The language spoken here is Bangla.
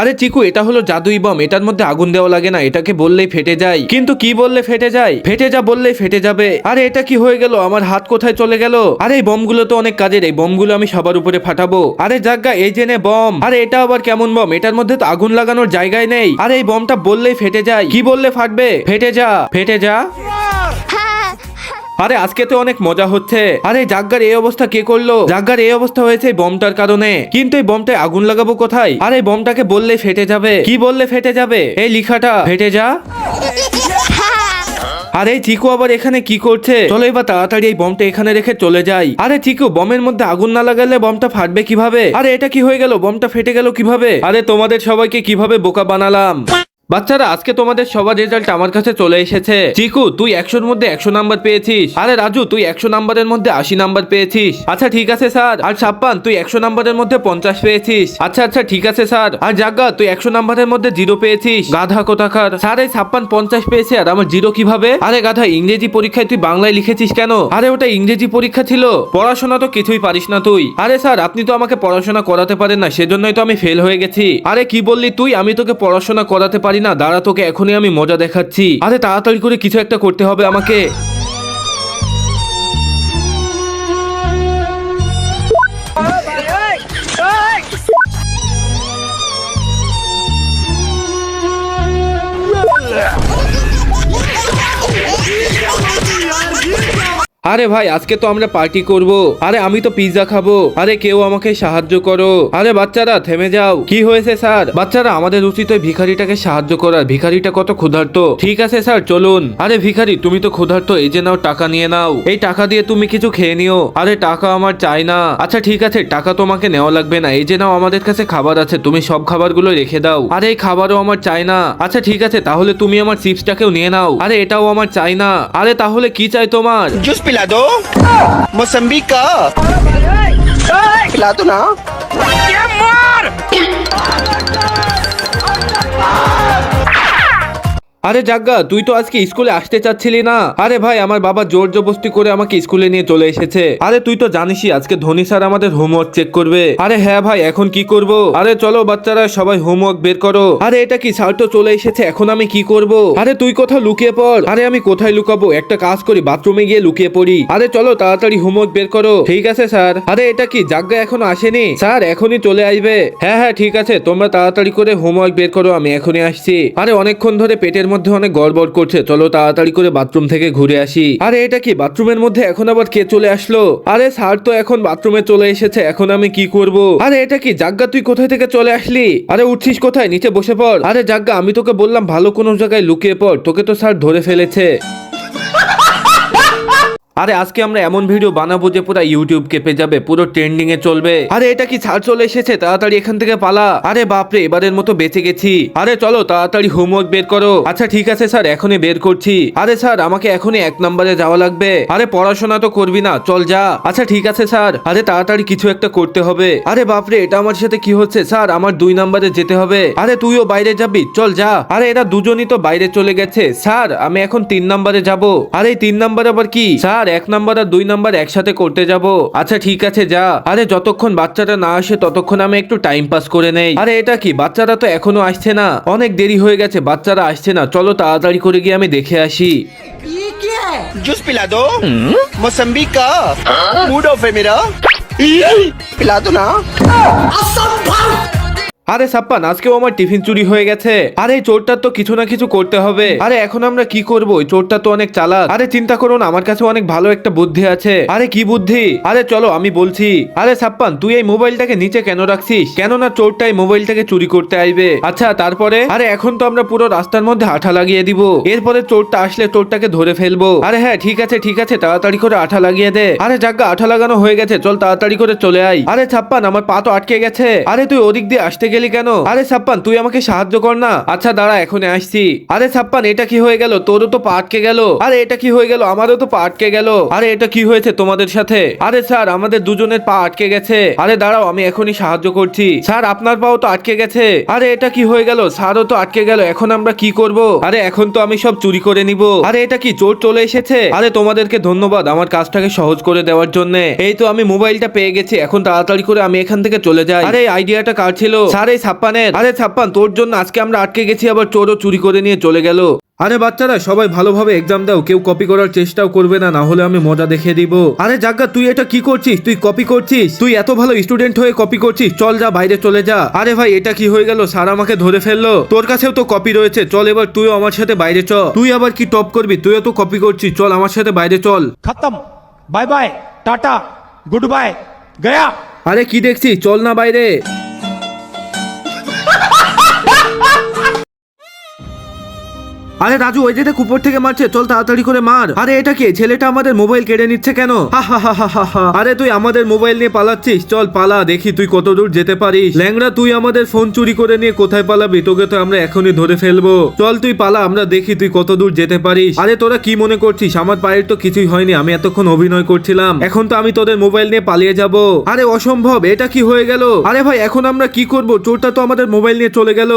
আরে চিকু, এটা হলো জাদুই বম। এটার মধ্যে আগুন দেওয়া লাগে না, এটাকে বললেই ফেটে যায়। কিন্তু কি বললে ফেটে যায়? ফেটে যা বললেই ফেটে যাবে। আরে এটা কি হয়ে গেল? আমার হাত কোথায় চলে গেল? আরে এই বমগুলো তো অনেক কাজের, এই বমগুলো আমি সবার উপরে ফাটাবো। আরে জাগা, এই জেনে বম। আরে এটা আবার কেমন বম? এটার মধ্যে তো আগুন লাগানোর জায়গায় নেই। আরে এই বমটা বললেই ফেটে যায়। কি বললে ফাটবে? ফেটে যা ফেটে যা। আরে, আজকে তো অনেক মজা হচ্ছে। আরে, জাগ্গার এই অবস্থা কে করল? জাগ্গার এই অবস্থা হয়েছে বমটার কারণে। কিন্তু এই বমটায় আগুন লাগাবো কোথায়? আরে, এই বমটাকে বললে ফেটে যাবে। কি বললে ফেটে যাবে? এই লিখাটা, ফেটে যা। আরে চিকু আবার এখানে কি করছে? চলো এবার তাড়াতাড়ি এই বমটা এখানে রেখে চলে যাই। আরে, চিকু, বমের মধ্যে আগুন না লাগালে বমটা ফাটবে কীভাবে? আরে, এটা কি হয়ে গেল? বমটা ফেটে গেল কীভাবে? আরে, তোমাদের সবাইকে কীভাবে বোকা বানালাম? বাচ্চারা, আজকে তোমাদের সবার রেজাল্ট আমার কাছে চলে এসেছে। চিকু, তুই একশোর মধ্যে একশো নাম্বার পেয়েছিস। আরে রাজু, তুই একশো নাম্বারের মধ্যে আশি নাম্বার পেয়েছিস। আচ্ছা ঠিক আছে স্যার। আর ছাপ্পান তুই একশো নাম্বারের মধ্যে পঞ্চাশ পেয়েছিস। আচ্ছা আচ্ছা ঠিক আছে স্যার। আর জাগা, তুই একশো নাম্বারের মধ্যে জিরো পেয়েছিস। গাধা কোথাকার। স্যার, এই ছাপ্পান পঞ্চাশ পেয়েছে, আর আমার জিরো কীভাবে? আরে গাধা, ইংরেজি পরীক্ষায় তুই বাংলায় লিখেছিস কেন? আরে, ওটা ইংরেজি পরীক্ষা ছিল। পড়াশোনা তো কিছুই পারিস না তুই। আরে স্যার, আপনি তো আমাকে পড়াশোনা করাতে পারেন না, সেজন্যই তো আমি ফেল হয়ে গেছি। আরে কি বললি তুই? আমি তোকে পড়াশোনা করাতে পারি না, দাঁড়া তোকে এখনই আমি মজা দেখাচ্ছি। আরে তাড়াতাড়ি করে কিছু একটা করতে হবে আমাকে। আরে ভাই, আজকে তো আমরা পার্টি করব। আরে আমি তো পিৎজা খাব। আরে কেউ আমাকে সাহায্য করো। আরে বাচ্চারা, থেমে যাও। কি হয়েছে স্যার? বাচ্চারা, আমাদের উচিত ওই ভিখারিটাকে সাহায্য করার। ভিখারিটা কত ক্ষুধার্ত। ঠিক আছে স্যার, চলুন। আরে ভিখারি, তুমি তো ক্ষুধার্ত, এই যে নাও, টাকা নিয়ে নাও। এই টাকা দিয়ে তুমি কিছু খেয়ে নিও। আরে টাকা আমার চাই না। আচ্ছা ঠিক আছে, টাকা তোমাকে নেওয়া লাগবে না। এই যে নাও, আমাদের কাছে খাবার আছে, তুমি সব খাবারগুলো রেখে দাও। আরে এই খাবারও আমার চাই না। আচ্ছা ঠিক আছে, তাহলে তুমি আমার চিপসটাকেও নিয়ে নাও। আরে এটাও আমার চাই না। আরে তাহলে কি চাই তোমার? पिला दो मोसम्बी का पिला दो ना मार! আরে জাগ্গা, তুই তো আজকে স্কুলে আসতে চাচ্ছিলি না। আরে ভাই, আমার বাবা জোর জবস্তি করে আমাকে স্কুলে নিয়ে চলে এসেছে। আরে তুই তো জানিসই, আজকে ধনী স্যার আমাদের হোমওয়ার্ক চেক করবে। আরে হ্যাঁ ভাই, এখন কি করব? আরে চলো বাচ্চারা, সবাই হোমওয়ার্ক বের করো। আরে এটা কি, স্যার তো চলে এসেছে, এখন আমি কি করব? আরে তুই কোথাও লুকিয়ে পড়। আরে আমি কোথায় লুকাবো? একটা কাজ করি, বাথরুমে গিয়ে লুকিয়ে পড়ি। আরে চলো তাড়াতাড়ি হোমওয়ার্ক বের করো। ঠিক আছে, স্যার। আরে এটা কি, জাগ্গা এখনও আসেনি? স্যার, এখনই চলে আসবে। হ্যাঁ হ্যাঁ ঠিক আছে, তোমরা তাড়াতাড়ি করে হোমওয়ার্ক বের করো, আমি এখনই আসছি। আরে অনেকক্ষণ ধরে পেটের মধ্যে অনেক গড়বড় করছে। চলো তাড়াতাড়ি করে বাথরুম থেকে ঘুরে আসি। আরে, এটা কি? বাথরুমের মধ্যে এখন আবার কে চলে আসলো? আরে, স্যার তো এখন বাথরুমে চলে এসেছে, এখন আমি কি করব? আরে, এটা কি? জাগ্গা, তুই কোথায় থেকে চলে আসলি? আরে, উঠছিস কোথায়? নিচে বসে পড়। আরে, জাগ্গা, আমি তোকে বললাম ভালো কোনো জায়গায় লুকিয়ে পড়। তোকে তো স্যার ধরে ফেলেছে। আরে, আজকে আমরা এমন ভিডিও বানাবো যে পুরো ইউটিউব কেঁপে যাবে, পুরো ট্রেন্ডিং এ চলবে। আরে, এটা কি ছাড় চলে এসেছে? তাড়াতাড়ি এখান থেকে পালা। আরে, বাপরে, এবারের মতো বেঁচে গেছি। আরে, চলো, তাড়াতাড়ি হোমওয়ার্ক বের করো। আচ্ছা ঠিক আছে, স্যার, এখনই বের করছি। আরে, স্যার, আমাকে এখনই এক নম্বরে যাওয়া লাগবে। আরে, পড়াশোনা তো করবি না, চল যা। আচ্ছা ঠিক আছে, স্যার। আরে, তাড়াতাড়ি কিছু একটা করতে হবে। আরে, বাপরে, এটা আমার সাথে কি হচ্ছে? স্যার, আমার দুই নম্বরে যেতে হবে। আরে, তুইও বাইরে যাবি, চল যা। আরে, এরা দুজনই তো বাইরে চলে গেছে। স্যার, আমি এখন তিন নম্বরে যাব। আরে তিন নম্বর আবার কি? স্যার এক নাম্বার আর দুই নাম্বার একসাথে করতে যাব আচ্ছা ঠিক আছে যা আরে যতক্ষণ বাচ্চাটা না আসে ততক্ষণ আমি একটু টাইম পাস করে নেই আরে এটা কি বাচ্চারা তো এখনো আসছে না অনেক দেরি হয়ে গেছে বাচ্চারা আসছে না চলো তাড়াতাড়ি করে গিয়ে আমি দেখে আসি जूस पिला दो मौसम्बी का मूड ऑफ है मेरा पिला दो ना আরে সাপ্পান, আজকেও আমার টিফিন চুরি হয়ে গেছে। আরে চোরটার তো কিছু না কিছু করতে হবে। আরে এখন আমরা কি করব? চোরটা তো অনেক চালাক। আরে চিন্তা করো না, আমার কাছে অনেক ভালো একটা বুদ্ধি আছে। আরে কি বুদ্ধি? আরে চলো, আমি বলছি। আরে সাপ্পান, তুই এই মোবাইলটাকে নিচে কেন রাখছিস? কেন না চোরটা এই মোবাইলটাকে চুরি করতে আইবে। আচ্ছা তারপরে? আরে এখন তো আমরা পুরো রাস্তার মধ্যে আঠা লাগিয়ে দিব। এরপরে চোরটা আসলে চোরটাকে ধরে ফেলব। আরে হ্যাঁ ঠিক আছে ঠিক আছে, তাড়াতাড়ি করে আঠা লাগিয়ে দে। আরে জাগা আঠা লাগানো হয়ে গেছে, চল তাড়াতাড়ি করে চলে আই আরে ছাপ্পান আমার পা তো আটকে গেছে। আরে তুই ওদিক দিয়ে আসতে গেলি কেন? আরে ছাপ্পান তুই আমাকে সাহায্য কর না। আচ্ছা দাঁড়া, এখনই আসছি। আরে ছাপ্পান এটা কি হয়ে গেল? তোরও তো পা আটকে গেল। আরে, এটা কি হয়ে গেল? আমারও তো পা আটকে গেল। আরে, এটা কি হয়েছে তোমাদের সাথে? আরে স্যার, আমাদের দুজনের পা আটকে গেছে। আরে, দাঁড়াও, আমি এখনই সাহায্য করছি। স্যার, আপনার পাও তো আটকে গেছে। আরে, এটা কি হয়ে গেল? স্যারও তো আটকে গেল। এখন আমরা কি করব? আরে, এখন তো আমি সব চুরি করে নিব। আরে, এটা কি চোর চলে এসেছে? আরে, তোমাদেরকে ধন্যবাদ আমার কাজটাকে সহজ করে দেওয়ার জন্য। এই তো আমি মোবাইলটা পেয়ে গেছি। এখন তাড়াতাড়ি করে আমি এখান থেকে চলে যাই। আরে, আইডিয়াটা কার ছিল? স্যার আরে ছাপ্পানের। আরে ছাপ্পান তোর জন্য আজকে আমরা আটকে গেছি আবার চোরও চুরি করে নিয়ে চলে গেল। আরে বাচ্চারা সবাই ভালোভাবে এক্সাম দাও কেউ কপি করার চেষ্টাও করবে না না হলে আমি মজা দেখে দিব। আরে জাগা তুই এটা কি করছিস? তুই কপি করছিস? তুই এত ভালো স্টুডেন্ট হয়ে কপি করছিস চল যা বাইরে চলে যা। আরে ভাই এটা কি হয়ে গেল? স্যার আমাকে ধরে ফেলল। তোর কাছেও তো কপি রয়েছে চল এবার তুইও আমার সাথে বাইরে চল তুই আবার কি টপ করবি? তুইও তো কপি করছিস চল আমার সাথে বাইরে চল। খতম। Bye bye tata good bye Gaya. আরে কি দেখছিস? চল না বাইরে। আরে রাজু, ওই যেটা কুপর থেকে মারছে, চল তাড়াতাড়ি করে মার। আরে এটা কি? ছেলেটা আমাদের মোবাইল কেড়ে নিচ্ছে কেন। আরে তুই আমাদের মোবাইল নিয়ে পালাচ্ছিস? চল, পালা, দেখি তুই কত দূর যেতে পারিস। ল্যাংড়া, তুই আমাদের ফোন চুরি করে নিয়ে কোথায় পালাবি? তোকে তো আমরা এখনই ধরে ফেলব। চল, তুই পালা, আমরা দেখি তুই কত দূর যেতে পারিস। আরে তোরা কি মনে করছিস? আমার পায়ের তো কিছুই হয়নি, আমি এতক্ষণ অভিনয় করছিলাম। এখন তো আমি তোদের মোবাইল নিয়ে পালিয়ে যাব। আরে অসম্ভব, এটা কি হয়ে গেল? আরে ভাই, এখন আমরা কি করব? চোরটা তো আমাদের মোবাইল নিয়ে চলে গেল।